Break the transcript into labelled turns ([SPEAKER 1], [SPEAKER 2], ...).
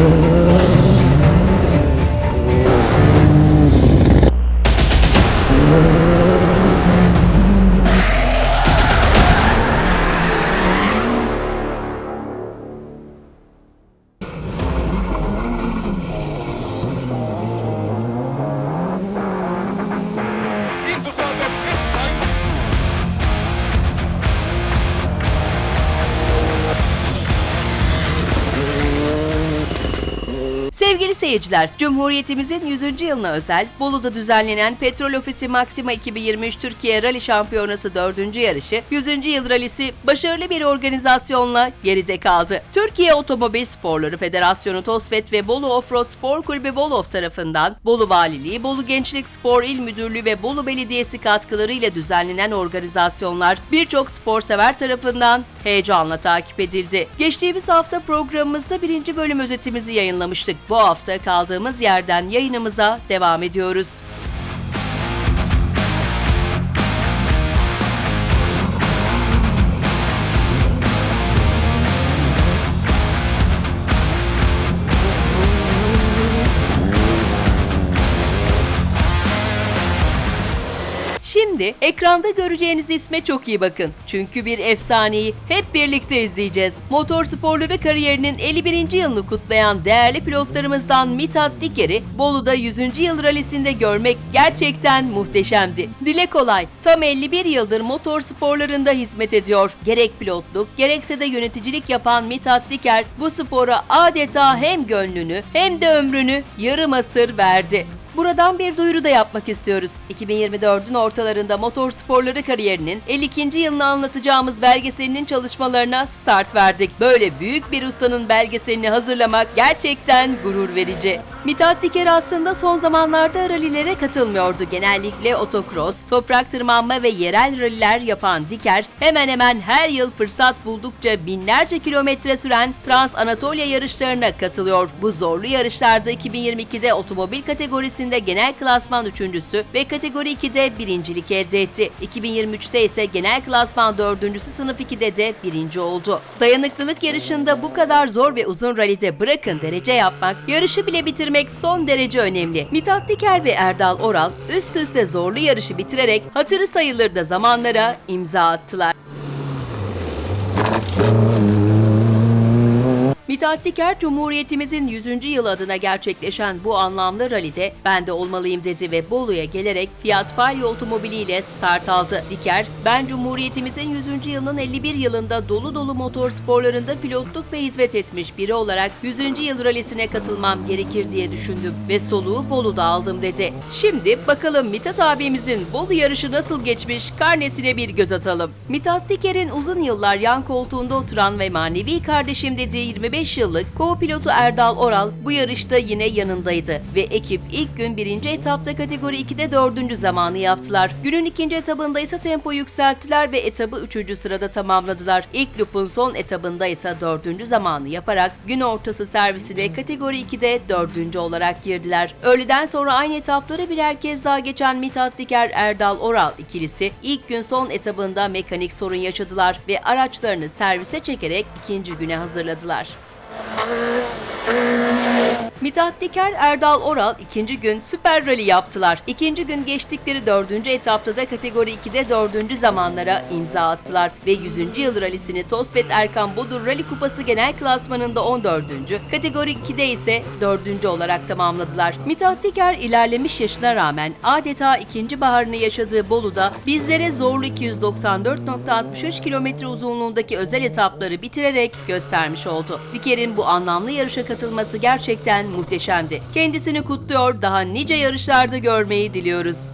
[SPEAKER 1] Yeah. Sevgili seyirciler, Cumhuriyetimizin 100. yılına özel Bolu'da düzenlenen Petrol Ofisi Maxima 2023 Türkiye Rally Şampiyonası 4. yarışı 100. yıl rallisi başarılı bir organizasyonla geride kaldı. Türkiye Otomobil Sporları Federasyonu TOSFET ve Bolu Offroad Spor Kulübü Bolov tarafından Bolu Valiliği, Bolu Gençlik Spor İl Müdürlüğü ve Bolu Belediyesi katkılarıyla düzenlenen organizasyonlar birçok spor sever tarafından heyecanla takip edildi. Geçtiğimiz hafta programımızda birinci bölüm özetimizi yayınlamıştık. Bu hafta kaldığımız yerden yayınımıza devam ediyoruz. Şimdi ekranda göreceğiniz isme çok iyi bakın. Çünkü bir efsaneyi hep birlikte izleyeceğiz. Motor sporları kariyerinin 51. yılını kutlayan değerli pilotlarımızdan Mithat Diker'i Bolu'da 100. yıl rallisinde görmek gerçekten muhteşemdi. Dile kolay, tam 51 yıldır motor sporlarında hizmet ediyor. Gerek pilotluk gerekse de yöneticilik yapan Mithat Diker bu spora adeta hem gönlünü hem de ömrünü yarım asır verdi. Buradan bir duyuru da yapmak istiyoruz. 2024'ün ortalarında motor sporları kariyerinin 52. yılını anlatacağımız belgeselinin çalışmalarına start verdik. Böyle büyük bir ustanın belgeselini hazırlamak gerçekten gurur verici. Mithat Diker aslında son zamanlarda rallilere katılmıyordu. Genellikle otokros, toprak tırmanma ve yerel ralliler yapan Diker hemen hemen her yıl fırsat buldukça binlerce kilometre süren Trans Anatolia yarışlarına katılıyor. Bu zorlu yarışlarda 2022'de otomobil kategorisinde genel klasman üçüncüsü ve kategori 2'de birincilik elde etti. 2023'te ise genel klasman dördüncüsü sınıf 2'de de birinci oldu. Dayanıklılık yarışında bu kadar zor ve uzun rallide bırakın derece yapmak, yarışı bile bitirmek son derece önemli. Mithat Diker ve Erdal Oral üst üste zorlu yarışı bitirerek hatırı sayılır da zamanlara imza attılar. Mithat Diker, Cumhuriyetimizin 100. yıl adına gerçekleşen bu anlamlı rallyde ben de olmalıyım dedi ve Bolu'ya gelerek Fiat Palio otomobiliyle start aldı. Diker, ben Cumhuriyetimizin 100. yılının 51 yılında dolu dolu motor sporlarında pilotluk ve hizmet etmiş biri olarak 100. yıl rallisine katılmam gerekir diye düşündüm ve soluğu Bolu'da aldım dedi. Şimdi bakalım Mithat abimizin Bolu yarışı nasıl geçmiş karnesine bir göz atalım. Mithat Diker'in uzun yıllar yan koltuğunda oturan ve manevi kardeşim dediği 25 yıllık co-pilotu Erdal Oral bu yarışta yine yanındaydı ve ekip ilk gün birinci etapta kategori 2'de dördüncü zamanı yaptılar. Günün ikinci etabında ise tempo yükselttiler ve etabı üçüncü sırada tamamladılar. İlk loop'un son etabında ise dördüncü zamanı yaparak gün ortası servisiyle kategori 2'de dördüncü olarak girdiler. Öğleden sonra aynı etapları birer kez daha geçen Mithat Diker Erdal Oral ikilisi ilk gün son etabında mekanik sorun yaşadılar ve araçlarını servise çekerek ikinci güne hazırladılar. Thank you. Mithat Diker, Erdal Oral ikinci gün süper rally yaptılar. İkinci gün geçtikleri dördüncü etapta da kategori 2'de dördüncü zamanlara imza attılar. Ve 100. yıl rallisini Tosfet Erkan Bodur Rally Kupası genel klasmanında 14. Kategori 2'de ise 4. olarak tamamladılar. Mithat Diker ilerlemiş yaşına rağmen adeta ikinci baharını yaşadığı Bolu'da bizlere zorlu 294.63 kilometre uzunluğundaki özel etapları bitirerek göstermiş oldu. Diker'in bu anlamlı yarışa katılması gerçekten muhteşemdi. Kendisini kutluyor, daha nice yarışlarda görmeyi diliyoruz.